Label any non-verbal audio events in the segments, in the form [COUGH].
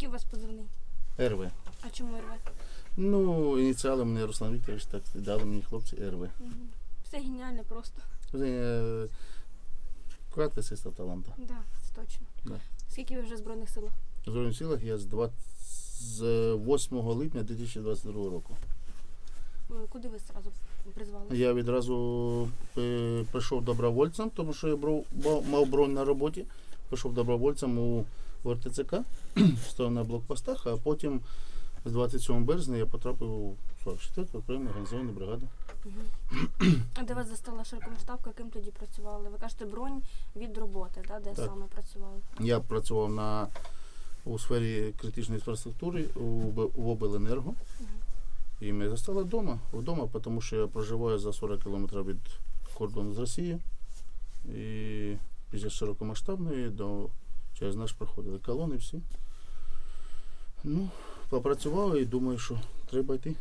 Який у вас позивний? РВ. А чому РВ? Ну, ініціали мене Руслан Вікторович, так дали мені хлопці РВ. Угу. Все геніально просто. Е, Кратка сестра таланта. Да, це точно. Да. Скільки ви вже в Збройних силах? В Збройних силах я з 20 з 8 липня 2022 року. Ви Куди ви зразу призвали? Я відразу е, прийшов добровольцем, тому що я мав бронь на роботі. Пішов добровольцем у в РТЦК, [CLEARS THROAT] став на блокпостах, а потім з 27 березня я потрапив у 44-ту окрему організовану бригаду. А де вас застала широкомасштабка, ким тоді працювали? Ви кажете, бронь від роботи, да? де Так. саме працювали? Я працював на, у сфері критичної інфраструктури у, в обленерго. І мене застала вдома, вдома, тому що я проживаю за 40 кілометрів від кордону з Росією. І після широкомасштабної до, через нас проходили колони всі. Ну, попрацював і думаю, що треба йти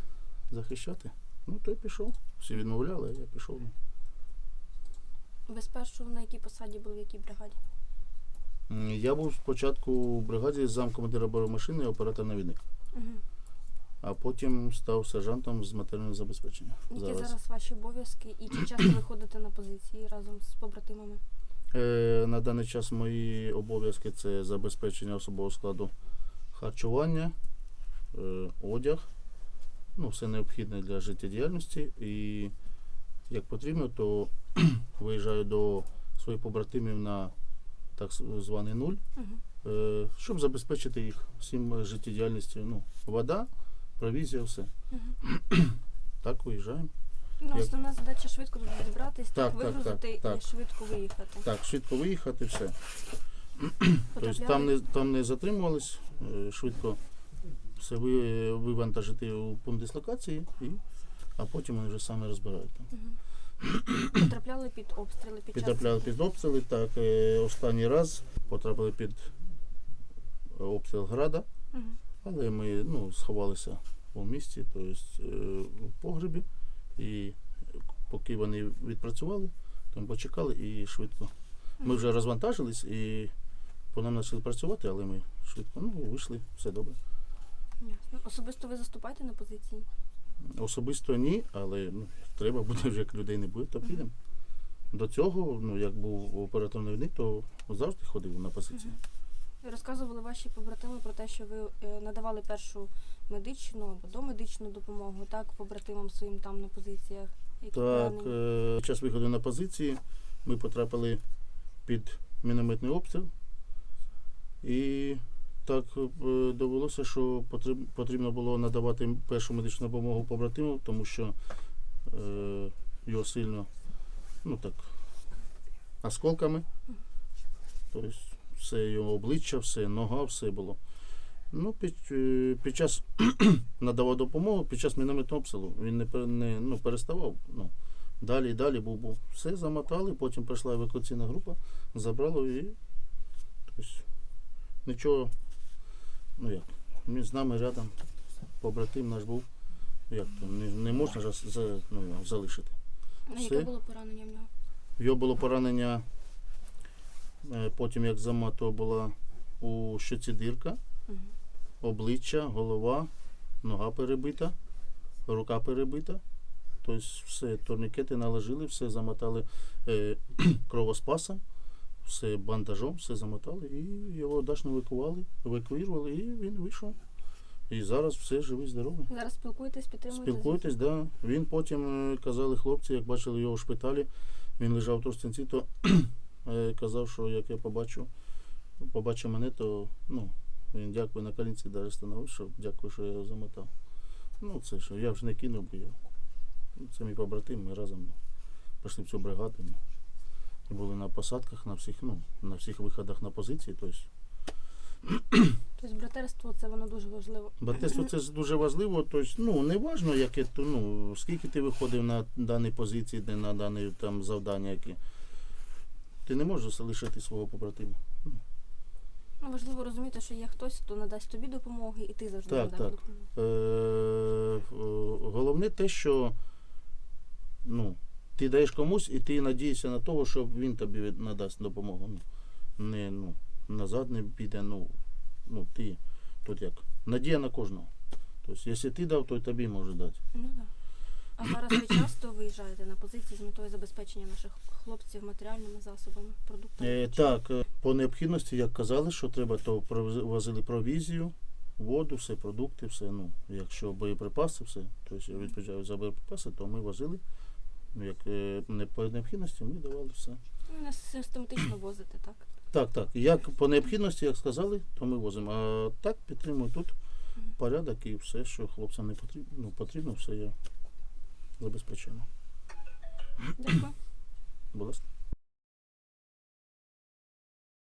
захищати. Ну, то й пішов. Всі відмовляли, а я пішов. Ви спершу на якій посаді були, в якій бригаді? Я був спочатку у бригаді замкомандира бронемашини і оператор навідник. Угу. а потім став сержантом з матеріального забезпечення. Які зараз. Зараз. ваші обов'язки і чи часто ви ходите на позиції разом з побратимами? Е, на даний час мої обов'язки це забезпечення особового складу харчування, е, одяг, ну, все необхідне для життєдіяльності. І як потрібно, то [CLEARS THROAT] виїжджаю до своїх побратимів на так званий нуль, Угу. е, щоб забезпечити їх всім життєдіяльністю. Ну, вода, провізія, все. Угу. [CLEARS THROAT] Так виїжджаємо. Ну, Як- основна задача швидко тут зібратись, так, Так, так, вигрузити так, так. і швидко виїхати. Так, швидко виїхати, все. [CLEARS THROAT] Тобто там не, там не затримувались, е, швидко все ви, вивантажити у пункт дислокації, і, а потім вони вже самі розбирають. там. [CLEARS THROAT] Потрапляли під обстріли під Підтрапляли час. під обстріли, так, е, останній раз потрапили під обстріл града, Мгм. але ми ну, сховалися у місті, тобто е, у погребі, і поки вони відпрацювали, там почекали і швидко. Ми вже розвантажились і по нам почали працювати, але ми швидко ну, вийшли, все добре. Ясно. Особисто ви заступаєте на позиції? Особисто ні, але ну, треба буде, вже як людей не буде, то підемо. До цього, ну як був оперативний навідник, то завжди ходив на позиції. Розказували ваші побратими про те, що ви е, надавали першу медичну або домедичну допомогу, так, побратимам своїм там на позиціях. які Так, е, під час виходу на позиції ми потрапили під мінометний обстріл. І так е, довелося, що потрібно було надавати першу медичну допомогу побратиму, тому що е, його сильно, ну так, осколками. Тобто все його обличчя, все, нога, все було. Ну, під, е, під час [CLEARS THROAT] надавав допомогу, під час мінометного обстрілу він не, не ну, переставав. Ну, далі і далі був, був. Все замотали, потім прийшла евакуаційна група, забрала і тобто, нічого, ну як, він з нами рядом, побратим наш був. Як то, не, не можна ж за, ну, залишити. А яке було поранення в нього? В його було поранення, потім як замато була у щоці дирка, Мгм. обличчя, голова, нога перебита, рука перебита. Тобто все, турнікети наложили, все замотали е, [CLEARS THROAT] кровоспасом, все бандажом, все замотали і його дачно евакували, евакуювали, і він вийшов. І зараз все живий, здоровий. Зараз спілкуєтесь, підтримуєте? Спілкуєтесь, да. Він потім е, казали хлопці, як бачили його в шпиталі, він лежав в тростянці, то е, [CLEARS THROAT] казав, що як я побачу, побачив мене, то ну, він дякую на колінці навіть становив, що дякую, що я його замотав. Ну, це що, я вже не кинув, бо я. ну, Це мій побратим, ми разом пішли в цю бригаду. І були на посадках, на всіх, ну, на всіх виходах на позиції. Тобто, Тобто братерство це воно дуже важливо. Братерство це дуже важливо. Тобто, ну, не важно, яке, ну, скільки ти виходив на даній позиції, на дане там, завдання, яке. Ти не можеш залишити свого побратима. Ну, важливо розуміти, що є хтось, хто надасть тобі допомоги, і ти завжди Так, надаш так. допомогу. Е, е, головне те, що ну, ти даєш комусь і ти надієшся на того, що він тобі від- надасть допомогу. Ну, не, ну, назад не піде, ну, ну, ти. тут як. Надія на кожного. Тобто, якщо ти дав, то й тобі може дати. Ну да. А зараз ви часто виїжджаєте на позиції з метою забезпечення наших хлопців матеріальними засобами, продуктами? Е, так, е, по необхідності, як казали, що треба, то привозили провізію, воду, все, продукти, все. Ну, якщо боєприпаси, все, тобто відповідають за боєприпаси, то ми возили. Ну, Як е, не по необхідності, ми давали все. Ви нас систематично возите, так? Так, так. Як по необхідності, як сказали, то ми возимо. А так підтримую тут порядок і все, що хлопцям не потрібно, ну, потрібно, все я забезпечуємо. Дякую. Будь ласка.